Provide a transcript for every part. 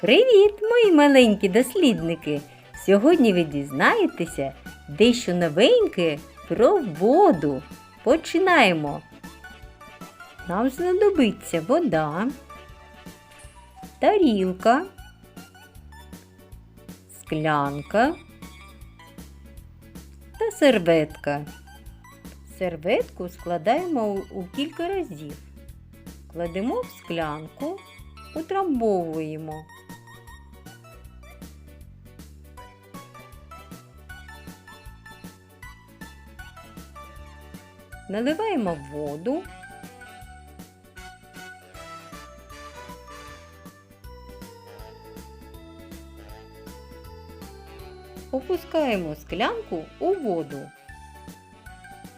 Привіт, мої маленькі дослідники! Сьогодні ви дізнаєтеся дещо новеньке про воду. Починаємо. Нам знадобиться вода, тарілка, склянка та серветка. Серветку складаємо у- кілька разів. Кладемо в склянку, утрамбовуємо. Наливаємо воду. Опускаємо склянку у воду.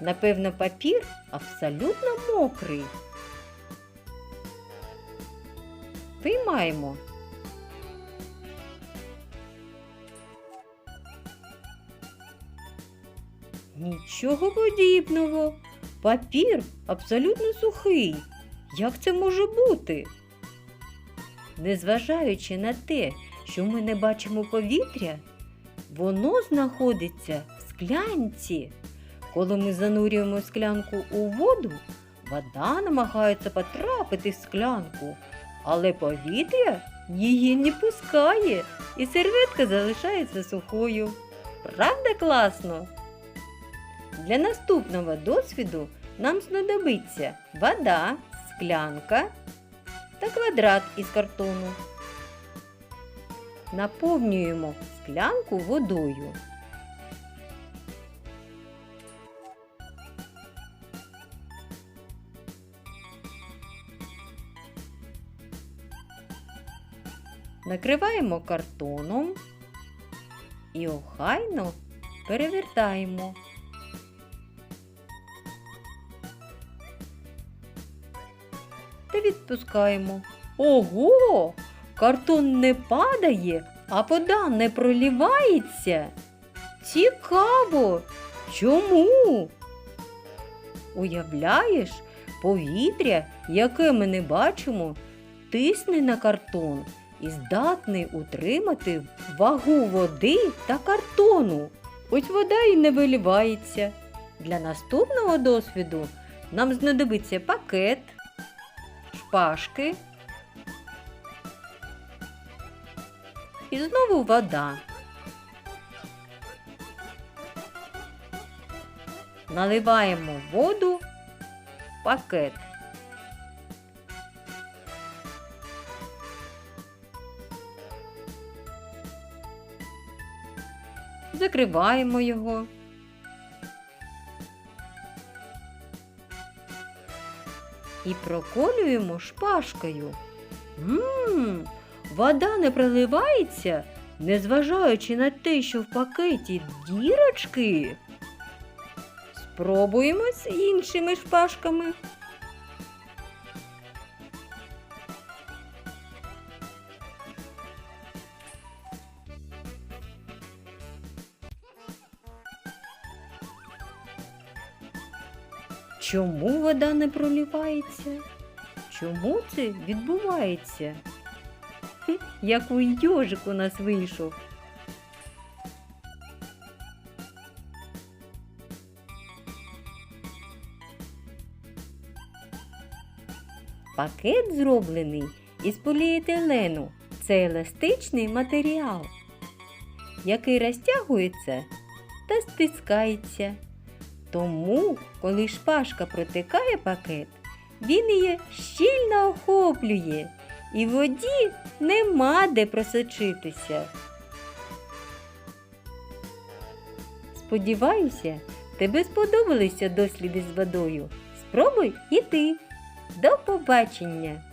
Напевно, папір абсолютно мокрий. Виймаємо. Нічого подібного. Папір абсолютно сухий. Як це може бути? Незважаючи на те, що ми не бачимо повітря, воно знаходиться в склянці. Коли ми занурюємо склянку у воду, вода намагається потрапити в склянку, але повітря її не пускає, і серветка залишається сухою. Правда класно? Для наступного досвіду нам знадобиться вода, склянка та квадрат із картону. Наповнюємо склянку водою. Накриваємо картоном і охайно перевертаємо. Відпускаємо. Ого! Картон не падає, а вода не пролівається. Цікаво! Чому? Уявляєш, повітря, яке ми не бачимо, тисне на картон і здатний утримати вагу води та картону. Ось вода і не виливається. Для наступного досвіду нам знадобиться пакет, шпажки і знову вода. Наливаємо воду в пакет. Закриваємо його. І проколюємо шпажкою. Мм, вода не проливається, незважаючи на те, що в пакеті дірочки. Спробуємо з іншими шпажками. Чому вода не проливається? Чому це відбувається? Хм, Який йожик у нас вийшов. Пакет зроблений із поліетилену. Це еластичний матеріал, який розтягується та стискається. Тому, коли шпажка протикає пакет, він її щільно охоплює, і воді нема де просочитися. Сподіваюся, тебе сподобалися досліди з водою. Спробуй і ти. До побачення!